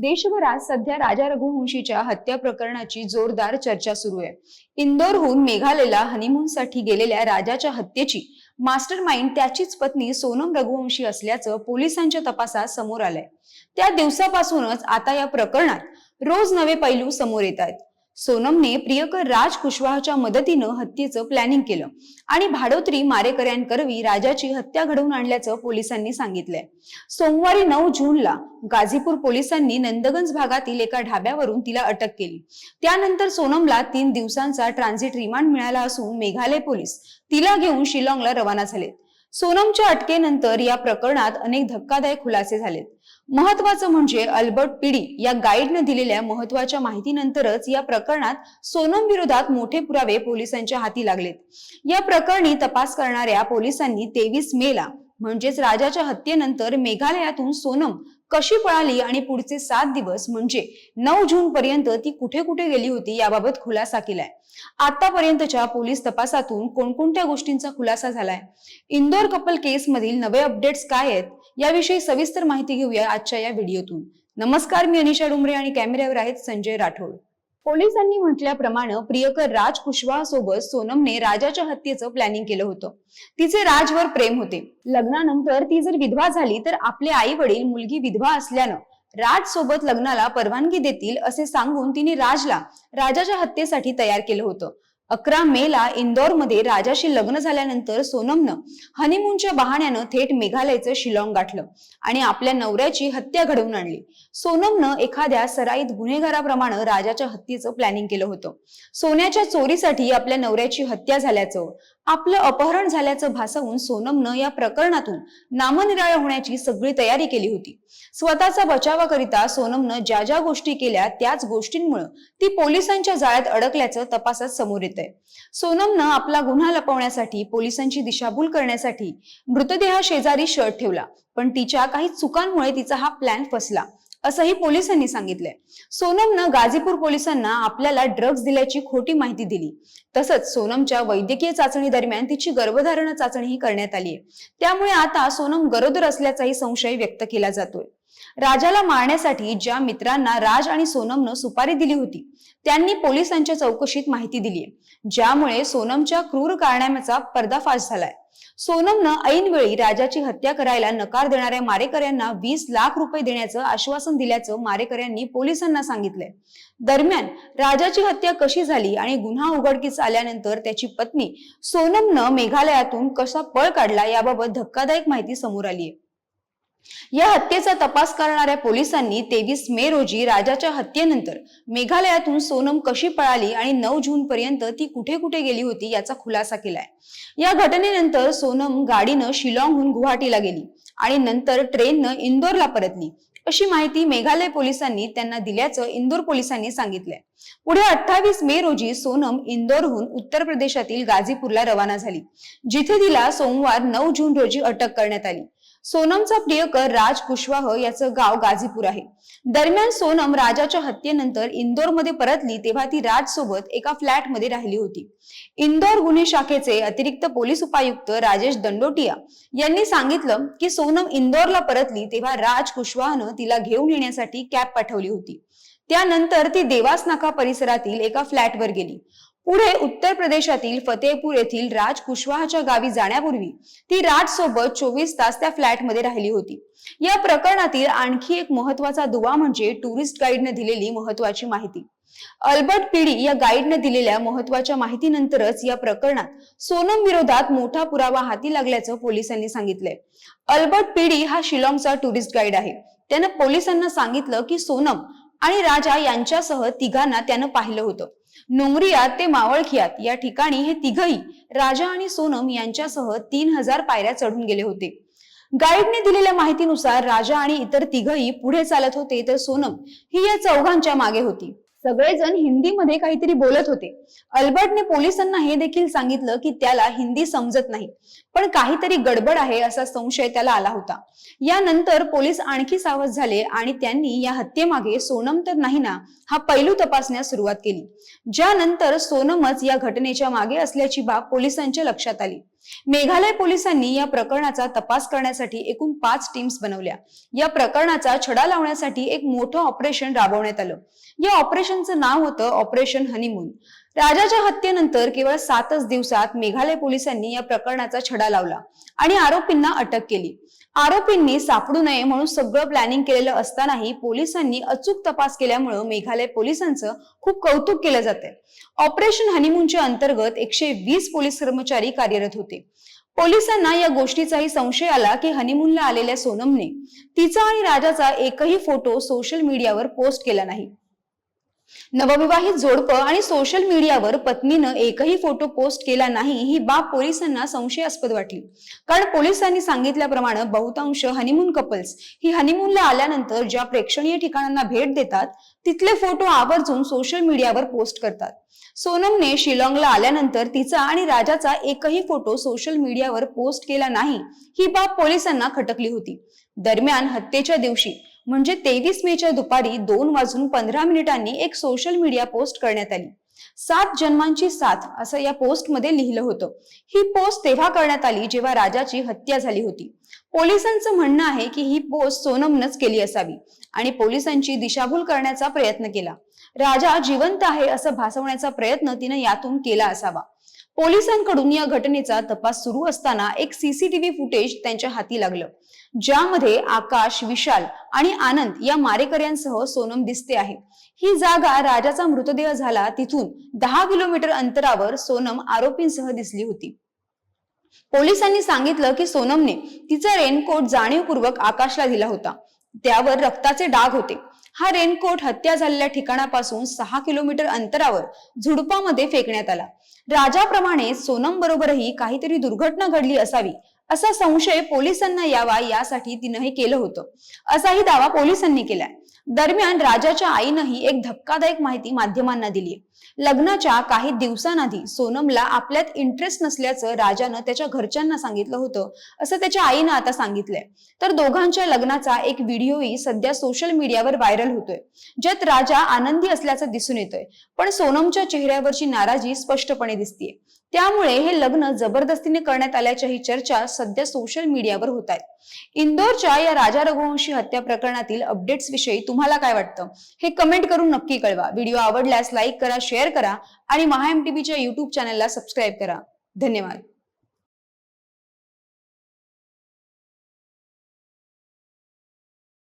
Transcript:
देशभरात सध्या राजा रघुवंशीच्या हत्या प्रकरणाची जोरदार चर्चा सुरू आहे. इंदोरहून मेघालयला हनीमूनसाठी गेलेल्या राजाच्या हत्येची मास्टर माइंड त्याचीच पत्नी सोनम रघुवंशी असल्याचं पोलिसांच्या तपासात समोर आलंय. त्या दिवसापासूनच आता या प्रकरणात रोज नवे पैलू समोर येत आहेत. सोनमने प्रियकर राज कुशवाहाच्या मदतीनं हत्येचं प्लॅनिंग केलं. आणि भाडोत्री मारेकऱ्यांकरवी राजाची हत्या घडवून आणल्याचं पोलिसांनी सांगितलंय. सोमवारी नऊ जूनला गाझीपूर पोलिसांनी नंदगंज भागातील एका ढाब्यावरून तिला अटक केली. त्यानंतर सोनमला तीन दिवसांचा ट्रान्झिट रिमांड मिळाला असून मेघालय पोलीस तिला घेऊन शिलाँगला रवाना झालेत. सोनमच्या अटकेनंतर या प्रकरणात अनेक धक्कादायक खुलासे झालेत. महत्वाचं म्हणजे अल्बर्ट पिडी या गाईडनं दिलेल्या महत्त्वाच्या माहितीनंतरच या प्रकरणात सोनम विरोधात मोठे पुरावे पोलिसांच्या हाती लागलेत. या प्रकरणी तपास करणाऱ्या पोलिसांनी तेवीस मेला म्हणजेच राजाच्या हत्येनंतर मेघालयातून सोनम कशी पळाली आणि पुढचे सात दिवस म्हणजे नऊ जून पर्यंत ती कुठे कुठे गेली होती याबाबत खुलासा केलाय. आतापर्यंतच्या पोलीस तपासातून कोणकोणत्या गोष्टींचा खुलासा झालाय? इंदोर कपल केस मधील नवे अपडेट्स काय आहेत? याविषयी सविस्तर माहिती घेऊया आजच्या या व्हिडिओतून. नमस्कार मी अनिशा डुमरे आणि कॅमेऱ्यावर आहेत संजय राठोड. पोलिसांनी म्हटल्याप्रमाणे प्रियकर राज कुशवाहा सोबत सोनमने राजाच्या हत्येचं प्लॅनिंग केलं होतं. तिचे राजवर प्रेम होते. लग्नानंतर ती जर विधवा झाली तर आपले आई वडील मुलगी विधवा असल्यानं राज सोबत लग्नाला परवानगी देतील असे सांगून तिने राजला राजाच्या हत्येसाठी तयार केलं होतं. अकरा मेला इंदोरमध्ये राजाशी लग्न झाल्यानंतर सोनमनं हनीमूनच्या बहाण्यानं थेट मेघालयचं शिलाँग गाठलं आणि आपल्या नवऱ्याची हत्या घडवून आणली. सोनमनं एखाद्या सराईत गुन्हेगाराप्रमाणे राजाच्या हत्येचं प्लॅनिंग केलं होतं. सोन्याच्या चोरीसाठी आपल्या नवऱ्याची हत्या झाल्याचं आपलं अपहरण झाल्याचं भासवून सोनमनं या प्रकरणातून नामनिराळ होण्याची सगळी तयारी केली होती. स्वतःचा बचावाकरिता सोनमनं ज्या ज्या गोष्टी केल्या त्याच गोष्टींमुळे ती पोलिसांच्या जाळ्यात अडकल्याचं तपासात समोर येत आहे सोनमनं आपला गुन्हा लपवण्यासाठी पोलिसांची दिशाभूल करण्यासाठी मृतदेहा शेजारी शर्ट ठेवला पण तिच्या काही चुकांमुळे तिचा हा प्लॅन फसला. असंही पोलिसांनी सांगितलंय. सोनमनं गाझीपूर पोलिसांना आपल्याला ड्रग्ज दिल्याची खोटी माहिती दिली. तसंच सोनमच्या वैद्यकीय चाचणी दरम्यान तिची गर्भधारण चाचणीही करण्यात आली आहे त्यामुळे आता सोनम गरोदर असल्याचाही संशय व्यक्त केला जातोय. राजाला मारण्यासाठी ज्या मित्रांना राज आणि सोनमनं सुपारी दिली होती त्यांनी पोलिसांच्या चौकशीत माहिती दिली ज्यामुळे सोनमच्या क्रूर कारनाम्याचा पर्दाफाश झालाय. सोनमनं ऐनवेळी राजाची हत्या करायला नकार देणाऱ्या मारेकऱ्यांना वीस लाख रुपये देण्याचं आश्वासन दिल्याचं मारेकऱ्यांनी पोलिसांना सांगितलंय. दरम्यान राजाची हत्या कशी झाली आणि गुन्हा उघडकीस आल्यानंतर त्याची पत्नी सोनमनं मेघालयातून कसा पळ काढला याबाबत धक्कादायक माहिती समोर आली आहे या हत्येचा तपास करणाऱ्या पोलिसांनी तेवीस मे रोजी राजाच्या हत्येनंतर मेघालयातून सोनम कशी पळाली आणि नऊ जून पर्यंत ती कुठे कुठे गेली होती याचा खुलासा केलाय. या घटनेनंतर सोनम गाडीनं शिलाँगहून गुवाहाटीला गेली आणि नंतर ट्रेननं इंदोरला परतली. अशी माहिती मेघालय पोलिसांनी त्यांना दिल्याचं इंदोर पोलिसांनी सांगितलंय. पुढे अठ्ठावीस मे रोजी सोनम इंदोरहून उत्तर प्रदेशातील गाझीपूरला रवाना झाली जिथे तिला सोमवार नऊ जून रोजी अटक करण्यात आली. सोनमचा प्रियकर राज कुशवाह याचं गाव गाझीपूर आहे. दरम्यान सोनम राजाच्या हत्येनंतर इंदोरमध्ये परतली तेव्हा ती राज सोबत एका फ्लॅटमध्ये राहिली होती. इंदोर गुन्हे शाखेचे अतिरिक्त पोलीस उपायुक्त राजेश दंडोटिया यांनी सांगितलं की सोनम इंदोरला परतली तेव्हा राज कुशवाहनं तिला घेऊन येण्यासाठी कॅब पाठवली होती. त्यानंतर ती देवास नाका परिसरातील एका फ्लॅटवर गेली. पुढे उत्तर प्रदेशातील फतेहपूर येथील राज कुशवाहाच्या गावी जाण्यापूर्वी ती राज सोबत चोवीस तास त्या फ्लॅटमध्ये राहिली होती. या प्रकरणातील आणखी एक महत्त्वाचा दुवा म्हणजे टुरिस्ट गाईडने दिलेली महत्वाची माहिती. अल्बर्ट पिडी या गाईडने दिलेल्या महत्त्वाच्या माहितीनंतरच या प्रकरणात सोनम विरोधात मोठा पुरावा हाती लागल्याचं पोलिसांनी सांगितलंय. अल्बर्ट पिडी हा शिलाँगचा टुरिस्ट गाईड आहे. त्यानं पोलिसांना सांगितलं की सोनम आणि राजा यांच्यासह तिघांना त्यानं पाहिलं होतं. नोंगरियात ते मावळखियात. या ठिकाणी हे तिघही राजा आणि सोनम यांच्यासह तीन हजार पायऱ्या चढून गेले होते. गाईडने दिलेल्या माहितीनुसार राजा आणि इतर तिघही पुढे चालत होते तर सोनम ही या चौघांच्या मागे होती. सगळेजण हिंदीमध्ये काहीतरी बोलत होते. अल्बर्टने पोलिसांना हे देखील सांगितलं की त्याला हिंदी समजत नाही. पण काहीतरी गडबड आहे असा संशय त्याला आला होता. यानंतर पोलीस आणखी सावध झाले आणि त्यांनी या हत्येमागे सोनम तर नाही ना हा पैलू तपासण्यास सुरुवात केली. ज्यानंतर सोनमच या घटनेच्या मागे असल्याची बाब पोलिसांच्या लक्षात आली. मेघालय पोलिसांनी या प्रकरणाचा तपास करण्यासाठी एकूण पाच टीम्स बनवल्या. या प्रकरणाचा छडा लावण्यासाठी एक मोठं ऑपरेशन राबवण्यात आलं. या ऑपरेशनचं नाव होतं ऑपरेशन हनीमून राजाच्या हत्येनंतर केवळ सातच दिवसात मेघालय पोलिसांनी या प्रकरणाचा छडा लावला आणि आरोपींना अटक केली. आरोपींनी सापडू नये म्हणून सगळं प्लॅनिंग केलेलं असतानाही पोलिसांनी अचूक तपास केल्यामुळं मेघालय पोलिसांचं खूप कौतुक केलं जाते ऑपरेशन हनीमूनच्या अंतर्गत एकशे वीस पोलीस कर्मचारी कार्यरत होते. पोलिसांना या गोष्टीचाही संशय आला की हनीमूनला आलेल्या सोनमने तिचा आणि राजाचा एकही फोटो सोशल मीडियावर पोस्ट केला नाही. नवविवाहित जोडपं आणि सोशल मीडियावर पत्नीनं एकही फोटो पोस्ट केला नाही ही बाब पोलिसांना संशयास्पद वाटली. कारण पोलिसांनी सांगितल्याप्रमाणे बहुतांश हनीमून कपल्स ही हनीमूनला आल्यानंतर ज्या प्रेक्षणीय ठिकाणांना भेट देतात तिथले फोटो आवर्जून सोशल मीडियावर पोस्ट करतात. सोनमने शिलाँगला आल्यानंतर तिचा आणि राजाचा एकही फोटो सोशल मीडियावर पोस्ट केला नाही ही बाब पोलिसांना खटकली होती. दरम्यान हत्येच्या दिवशी म्हणजे तेवीस मेच्या दुपारी दोन वाजून पंधरा मिनिटांनी एक सोशल मीडिया पोस्ट करण्यात आली. सात जन्मांची साथ असं या पोस्टमध्ये लिहिलं होतं. ही पोस्ट तेव्हा करण्यात आली जेव्हा राजाची हत्या झाली होती. पोलिसांचं म्हणणं आहे की ही पोस्ट सोनमनच केली असावी आणि पोलिसांची दिशाभूल करण्याचा प्रयत्न केला. राजा जिवंत आहे असं भासवण्याचा प्रयत्न तिनं यातून केला असावा. पोलिसांकडून या घटनेचा तपास सुरू असताना एक सीसीटीव्ही फुटेज त्यांच्या हाती लागलं ज्यामध्ये आकाश विशाल आणि आनंद या मारेकऱ्यांसह सोनम दिसते आहे. ही जागा राजाचा मृतदेह झाला तिथून दहा किलोमीटर अंतरावर सोनम आरोपींसह दिसली होती. पोलिसांनी सांगितलं की सोनमने तिचा रेनकोट जाणीवपूर्वक आकाशला दिला होता. त्यावर रक्ताचे डाग होते. हा रेनकोट हत्या झालेल्या ठिकाणापासून सहा किलोमीटर अंतरावर झुडपामध्ये फेकण्यात आला. राजाप्रमाणे सोनम बरोबरही काहीतरी दुर्घटना घडली असावी असा संशय पोलिसांना यावा यासाठी तिनं हे केलं होतं. असाही दावा पोलिसांनी केलाय. दरम्यान राजाच्या आईनंही एक धक्कादायक माहिती माध्यमांना दिली लग्नाच्या काही दिवसांआधी सोनमला आपल्यात इंटरेस्ट नसल्याचं राजानं त्याच्या घरच्यांना सांगितलं होतं. असं त्याच्या आईनं आता सांगितलंय. तर दोघांच्या लग्नाचा एक व्हिडिओही सध्या सोशल मीडियावर व्हायरल होतोय. ज्यात राजा आनंदी असल्याचं दिसून येतोय. पण सोनमच्या चेहऱ्यावरची नाराजी स्पष्टपणे दिसतीये. त्यामुळे हे लग्न जबरदस्तीने करण्यात आल्याच्याही चर्चा सध्या सोशल मीडियावर होत आहेत इंदोरच्या या राजा रघुवंशी हत्या प्रकरणातील अपडेट्स विषयी तुम्हाला काय वाटतं? हे कमेंट करून नक्की कळवा. व्हिडिओ आवडल्यास लाईक करा शेअर करा आणि महा एमटीबीच्या युट्यूब चॅनलला सबस्क्राईब करा. धन्यवाद.